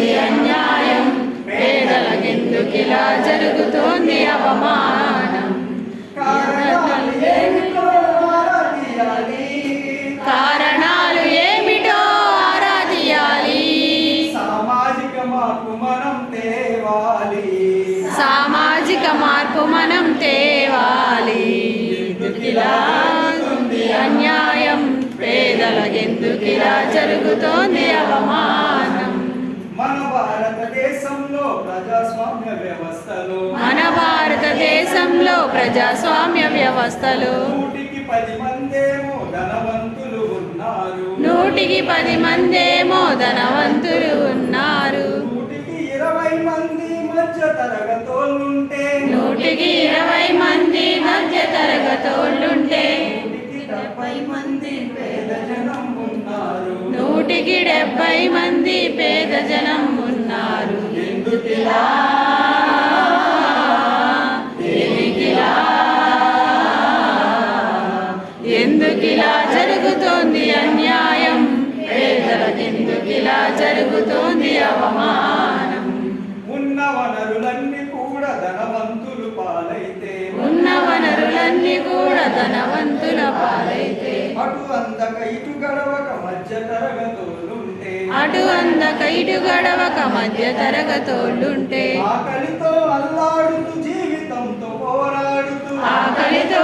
జరుగుతోంది అన్యాయం పేదలకెందుకిలా జరుగుతోంది అవమానం? కారణాలు ఏమిటో ఆరా తీయాలి సామాజిక మార్పు మనం తేవాలి. సామాజిక మార్పు మనం తేవాలి. అన్యాయం? పేదలకెందుకిలా జరుగుతోంది అవమానం? భారతదేశంలో ప్రజాస్వామ్య వ్యవస్థలో. మన భారతదేశంలో ప్రజాస్వామ్య వ్యవస్థలో. నూటికి పది మందేమో ధనవంతులు ఉన్నారు. నూటికి పది మందేమో ధనవంతులు ఉన్నారు. నూటికి ఇరవై మంది మధ్య తరగతోళ్ళుంటే నూటికి ఇరవై మంది మధ్య తరగతోళ్ళుంటే డెబ్బై మంది పేద జనం ఉన్నారు. నూటికి డెబ్బై మంది పేద జనం ఎందుకిలా జరుగుతోంది అన్యాయం? పేదలకెందుకిలా జరుగుతోంది అవమానం? ఉన్న వనరులన్నీ కూడా ధనవంతులు పాలైతే. ఉన్న వనరులన్నీ కూడా ధనవంతుల పాలైతే. అటు అందక ఇటు గడవక మధ్య తరగతోళ్ళుంటే అటు అందక ఇటు గడవక మధ్య తరగతోళ్ళుంటే ఆకలితో అల్లాడుతూ జీవితంతో పోరాడుతూ. ఆకలితో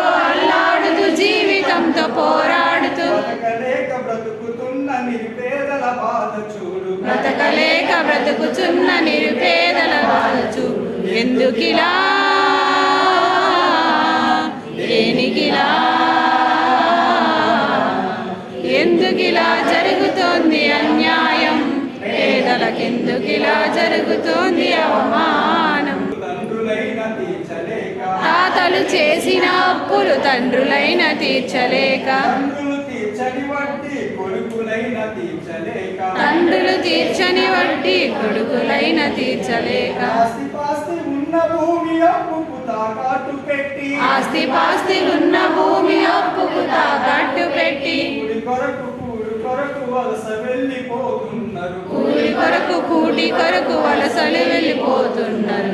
పోరాడుతూ. బతకలేక బ్రతుకుతున్న నిరుపేదల బాధ చూడు. బ్రతకలేక బ్రతుకుచున్న నిరుపేదల వాచు ఎందుకిలా? దేనికిలా? ఎందుకిలా జరుగుతోంది అన్యాయం? పేదలకెందుకిలా జరుగుతోంది అవమానం తండ్రులైన తీర్చలేక తాతలు చేసిన అప్పులు తండ్రులైన తీర్చలేక. తండ్రులు తీర్చని వడ్డీ కొడుకులైన తీర్చలేక. ఆస్తి పాస్తి ఉన్న భూమి అప్పుకు తాకాటు పెట్టి. ఆస్తి పాస్తి ఉన్న భూమి అప్పుకు తాకట్టు పెట్టి. కూలి కొరకు కూటి కొరకు వలసలు వెళ్ళిపోతున్నారు.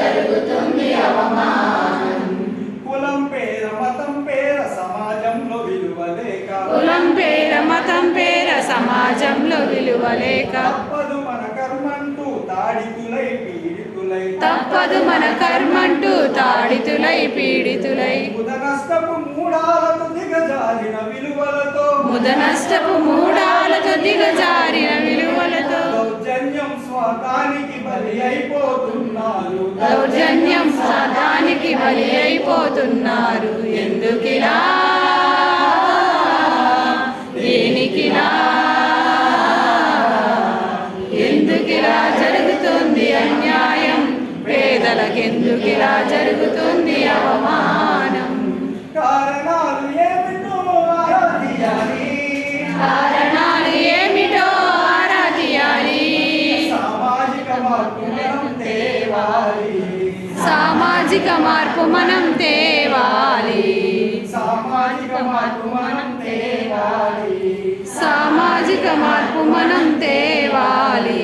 జరుగుతుంది అవమానం కులం పేర మతం పేర సమాజంలో విలువలేక. కులం పేర మతం పేర సమాజంలో విలువలేక. తప్పదు మన కర్మంటూ తాడితులై పీడితులై. తప్పదు మన కర్మంటూ తాడితులై పీడితులై. ఉదనష్టపు మూడాలతో దిగజారిన విలువలతో. ముదనష్టపు మూడాలతో దిగజారిన విలువలతో స్వాతానికి బలి అయిపోతున్నారు. దౌర్జన్యం సాధానికి బలి అయిపోతున్నారు. ఎందుకిలా? దేనికిలా? ఎందుకిలా జరుగుతుంది అన్యాయం? పేదలకెందుకిలా జరుగుతుంది అవమానం? కారణాలు మార్పు మనం తేవాలి సామాజిక మార్పు మనం తేవాలి. సామాజిక మార్పు మనం తేవాలి. సామాజిక మార్పు మనం తేవాలి.